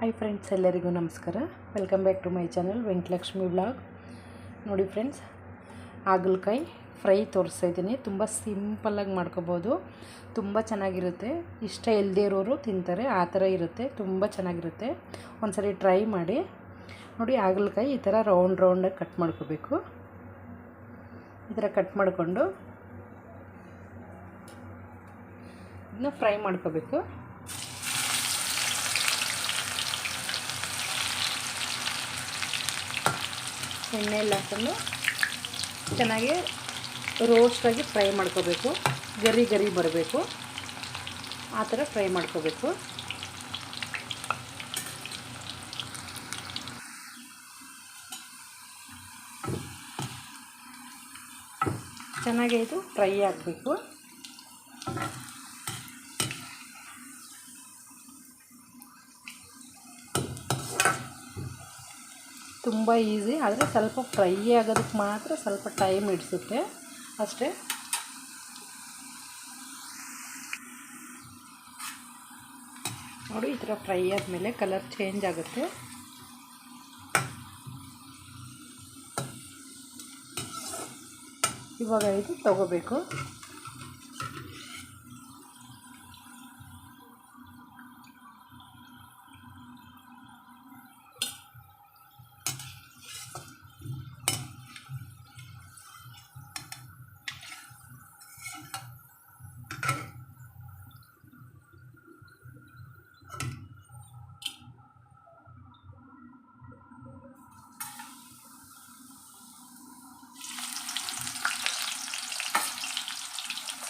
Hi friends ಎಲ್ಲರಿಗೂ ನಮಸ್ಕಾರ. Welcome back to my channel Venkatalakshmi blog ನೋಡಿ ಫ್ರೆಂಡ್ಸ್ ಹಾಗಲಕಾಯಿ ಫ್ರೈ ತೋರಿಸ್ತಾ ಇದ್ದೀನಿ. ತುಂಬ ಸಿಂಪಲ್ಲಾಗಿ ಮಾಡ್ಕೋಬೋದು. ತುಂಬ ಚೆನ್ನಾಗಿರುತ್ತೆ. ಇಷ್ಟ ಇಲ್ಲದೇ ಇರೋರು ತಿಂತಾರೆ, ಆ ಥರ ಇರುತ್ತೆ. ತುಂಬ ಚೆನ್ನಾಗಿರುತ್ತೆ. ಒಂದ್ಸರಿ ಟ್ರೈ ಮಾಡಿ. ನೋಡಿ ಹಾಗಲಕಾಯಿ ಈ ಥರ ರೌಂಡ್ ರೌಂಡಾಗಿ ಕಟ್ ಮಾಡ್ಕೋಬೇಕು. ಈ ಥರ ಕಟ್ ಮಾಡಿಕೊಂಡು, ಇದನ್ನ ಫ್ರೈ ಮಾಡ್ಕೋಬೇಕು. ಎಣ್ಣೆಯಲ್ಲಿ ಹಾಕೊಂಡು ಚೆನ್ನಾಗಿ ರೋಸ್ಟಾಗಿ ಫ್ರೈ ಮಾಡ್ಕೋಬೇಕು. ಗರಿ ಗರಿ ಬರಬೇಕು. ಆ ಥರ ಫ್ರೈ ಮಾಡ್ಕೋಬೇಕು. ಚೆನ್ನಾಗಿ ಇದು ಫ್ರೈ ಆಗಬೇಕು. ತುಂಬ ಈಸಿ, ಆದರೆ ಸ್ವಲ್ಪ ಫ್ರೈ ಆಗೋದಕ್ಕೆ ಮಾತ್ರ ಸ್ವಲ್ಪ ಟೈಮ್ ಹಿಡಿಸುತ್ತೆ. ಅಷ್ಟೇ. ನೋಡಿ, ಈ ಥರ ಫ್ರೈ ಆದಮೇಲೆ ಕಲರ್ ಚೇಂಜ್ ಆಗುತ್ತೆ. ಇವಾಗ ಇದು ತಗೋಬೇಕು.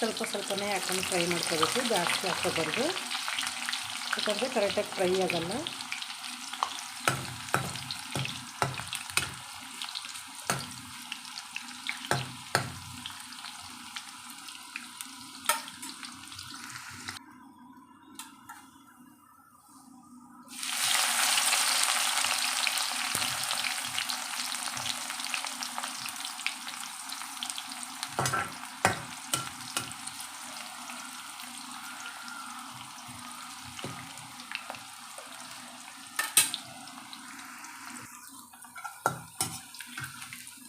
ಸ್ವಲ್ಪ ಸ್ವಲ್ಪನೇ ಹಾಕೊಂಡು ಫ್ರೈ ಮಾಡ್ಕೋಬೇಕು. ಜಾಸ್ತಿ ಹಾಕೋಬಾರ್ದು ಯಾಕಂದರೆ ಕರೆಕ್ಟಾಗಿ ಫ್ರೈ ಆಗಲ್ಲ.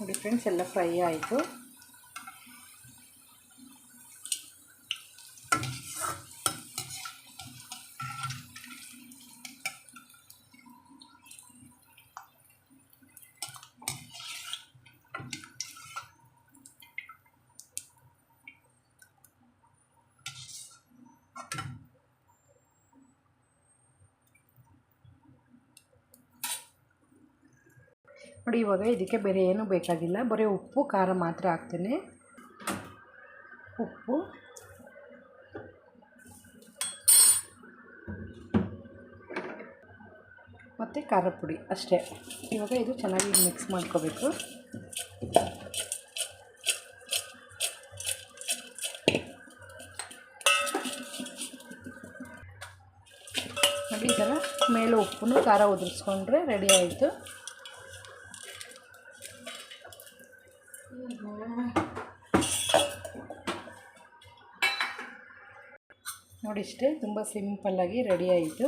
ನೋಡಿ ಫ್ರೆಂಡ್ಸ್ ಎಲ್ಲ ಫ್ರೈ ಆಯಿತು. ನೋಡಿ ಇವಾಗ ಇದಕ್ಕೆ ಬೇರೆ ಏನೂ ಬೇಕಾಗಿಲ್ಲ. ಬರೀ ಉಪ್ಪು, ಖಾರ ಮಾತ್ರ ಹಾಕ್ತೇನೆ. ಉಪ್ಪು. ಮತ್ತು ಖಾರ ಪುಡಿ ಅಷ್ಟೇ. ಇವಾಗ ಇದು ಚೆನ್ನಾಗಿ ಮಿಕ್ಸ್ ಮಾಡ್ಕೋಬೇಕು. ನೋಡಿ, ಈ ಥರ ಮೇಲೆ ಉಪ್ಪು ಖಾರ ಉದುರಿಸ್ಕೊಂಡ್ರೆ ರೆಡಿ ಆಯಿತು. ನೋಡಿ ಇಷ್ಟೇ ತುಂಬ ಸಿಂಪಲ್ಲಾಗಿ ರೆಡಿ ಆಯಿತು.